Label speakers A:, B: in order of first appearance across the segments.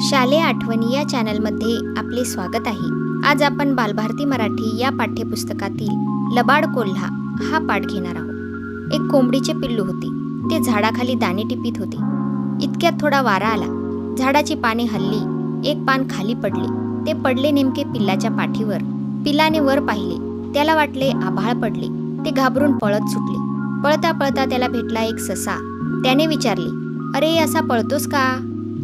A: शालेय आठवणी या चॅनलमध्ये आपले स्वागत आहे. आज आपण बालभारती मराठी या पाठ्यपुस्तकातील लबाड कोल्हा हा पाठ घेणार आहोत. एक कोंबडीचे पिल्लू होते. ते झाडाखाली दाणे टिपीत होते. इतक्यात थोडा वारा आला. झाडाची पाने हल्ली. एक पान खाली पडले. ते पडले नेमके पिल्लाच्या पाठीवर. पिल्लाने वर पाहिले. त्याला वाटले आभाळ पडले. ते घाबरून पळत सुटले. पळता पळता त्याला भेटला एक ससा. त्याने विचारले अरे असा पळतोस का?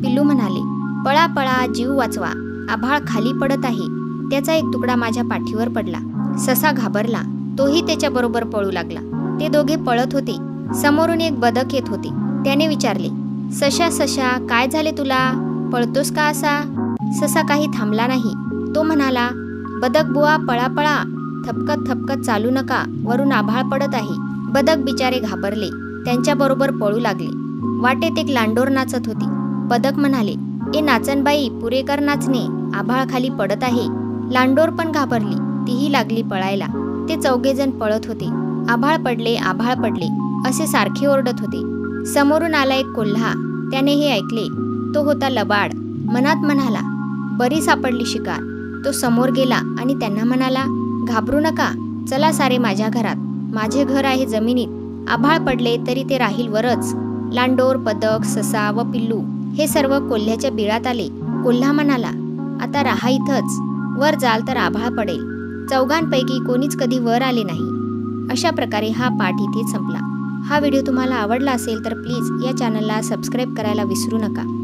A: पिल्लू म्हणाले पळा पळा जीव वाचवा. आभाळ खाली पडत आहे. त्याचा एक तुकडा माझ्या पाठीवर पडला. ससा घाबरला. तोही त्याच्याबरोबर पळू लागला. ते दोघे पळत होते. समोरून एक बदक येत होते. त्याने विचारले सशा सशा काय झाले तुला? पळतोस का असा? ससा काही थांबला नाही. तो म्हणाला बदक बुवा पळा पळा थपकत थपकत चालू नका. वरून आभाळ पडत आहे. बदक बिचारे घाबरले. त्यांच्याबरोबर पळू लागले. वाटेत एक लांडोर नाचत होती. बदक म्हणाले ए नाचनबाई पुरेकर नाचणे. आभाळ खाली पडत आहे. लांडोर पण घाबरली. तीही लागली पळायला. ते चौघेजण पळत होते. आभाळ पडले आभाळ पडले. असे सारखे ओरडत होते. समोरून आला एक कोल्हा. त्याने हे ऐकले. तो होता लबाड. मनात म्हणाला बरी सापडली शिकार. तो समोर गेला आणि त्यांना म्हणाला घाबरू नका. चला सारे माझ्या घरात. माझे घर आहे जमिनीत. आभाळ पडले तरी ते राहील वरच. लांडोर पदक ससा व पिल्लू. हे सर्व कोल्ह्याच्या बिळात आले. कोल्हा म्हणाला आता राहा इथंच. वर जाल तर आभाळ पडेल. चौघांपैकी कोणीच कधी वर आले नाही. अशा प्रकारे हा पाठ इथे संपला. हा व्हिडिओ तुम्हाला आवडला असेल तर प्लीज या चॅनलला सबस्क्राईब करायला विसरू नका.